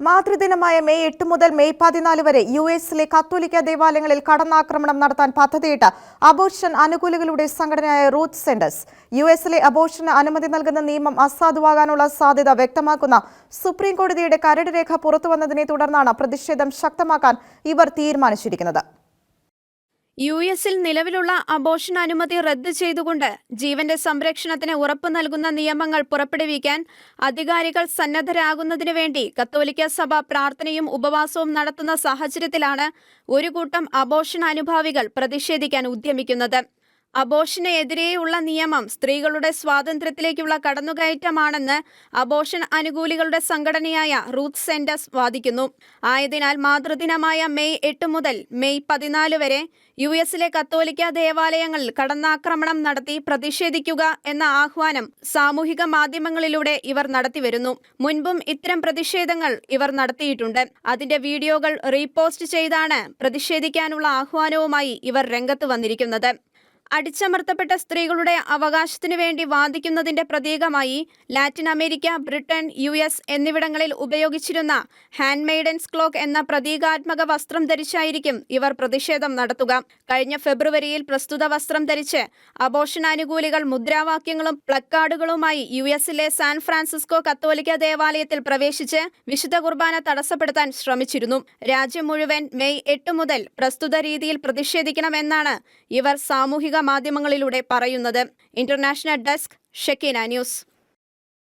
മാതൃദിനമായ May എട്ട് മുതൽ May പതിനാല് വരെ യു എസിലെ കത്തോലിക്ക ദേവാലയങ്ങളിൽ കടന്നാക്രമണം നടത്താൻ പദ്ധതിയിട്ട് അബോർഷൻ അനുകൂലികളുടെ സംഘടനയായ റൂത്ത് സെന്റേഴ്സ്. യു എസിലെ അബോർഷന് അനുമതി നൽകുന്ന നിയമം അസാധുവാകാനുള്ള സാധ്യത വ്യക്തമാക്കുന്ന സുപ്രീം കോടതിയുടെ കരട് രേഖ പുറത്തുവന്നതിനെ തുടർന്നാണ് പ്രതിഷേധം ശക്തമാക്കാൻ ഇവർ തീരുമാനിച്ചിരിക്കുന്നത്. യു എസിൽ നിലവിലുള്ള അബോഷൻ അനുമതി റദ്ദ് ചെയ്തുകൊണ്ട് ജീവന്റെ സംരക്ഷണത്തിന് ഉറപ്പു നൽകുന്ന നിയമങ്ങൾ പുറപ്പെടുവിക്കാൻ അധികാരികൾ സന്നദ്ധരാകുന്നതിനു വേണ്ടി കത്തോലിക്ക സഭ പ്രാർത്ഥനയും ഉപവാസവും നടത്തുന്ന സാഹചര്യത്തിലാണ് ഒരു കൂട്ടം അബോഷൻ അനുഭാവികൾ പ്രതിഷേധിക്കാൻ ഉദ്യമിക്കുന്നത്. അബോർഷന് എതിരെയുള്ള നിയമം സ്ത്രീകളുടെ സ്വാതന്ത്ര്യത്തിലേക്കുള്ള കടന്നുകയറ്റമാണെന്ന് അബോഷൻ അനുകൂലികളുടെ സംഘടനയായ റൂത്ത് സെന്റേഴ്സ് വാദിക്കുന്നു. ആയതിനാൽ മാതൃദിനമായ മെയ് എട്ട് മുതൽ മെയ് പതിനാല് വരെ യു എസിലെ കത്തോലിക്ക ദേവാലയങ്ങളിൽ കടന്നാക്രമണം നടത്തി പ്രതിഷേധിക്കുക എന്ന ആഹ്വാനം സാമൂഹിക മാധ്യമങ്ങളിലൂടെ ഇവർ നടത്തിവരുന്നു. മുൻപും ഇത്തരം പ്രതിഷേധങ്ങൾ ഇവർ നടത്തിയിട്ടുണ്ട്. അതിന്റെ വീഡിയോകൾ റീപോസ്റ്റ് ചെയ്താണ് പ്രതിഷേധിക്കാനുള്ള ആഹ്വാനവുമായി ഇവർ രംഗത്ത് വന്നിരിക്കുന്നത്. അടിച്ചമർത്തപ്പെട്ട സ്ത്രീകളുടെ അവകാശത്തിനു വേണ്ടി വാദിക്കുന്നതിന്റെ പ്രതീകമായി Latin America Britain U S എന്നിവിടങ്ങളിൽ ഉപയോഗിച്ചിരുന്ന ഹാൻഡ് മെയ്ഡൻസ് ക്ലോക്ക് എന്ന പ്രതീകാത്മക വസ്ത്രം ധരിച്ചായിരിക്കും ഇവർ പ്രതിഷേധം നടത്തുക. കഴിഞ്ഞ ഫെബ്രുവരിയിൽ പ്രസ്തുത വസ്ത്രം ധരിച്ച് അബോഷനാനുകൂലികൾ മുദ്രാവാക്യങ്ങളും പ്ലക്കാർഡുകളുമായി യു എസിലെ സാൻ ഫ്രാൻസിസ്കോ കത്തോലിക്ക ദേവാലയത്തിൽ പ്രവേശിച്ച് വിശുദ്ധ കുർബാന തടസ്സപ്പെടുത്താൻ ശ്രമിച്ചിരുന്നു. രാജ്യം മുഴുവൻ മെയ് എട്ട് മുതൽ പ്രസ്തുത രീതിയിൽ പ്രതിഷേധിക്കണമെന്നാണ് ഇവർ സാമൂഹിക മാധ്യമങ്ങളിലൂടെ പറയുന്നത്. International desk Shekinah news.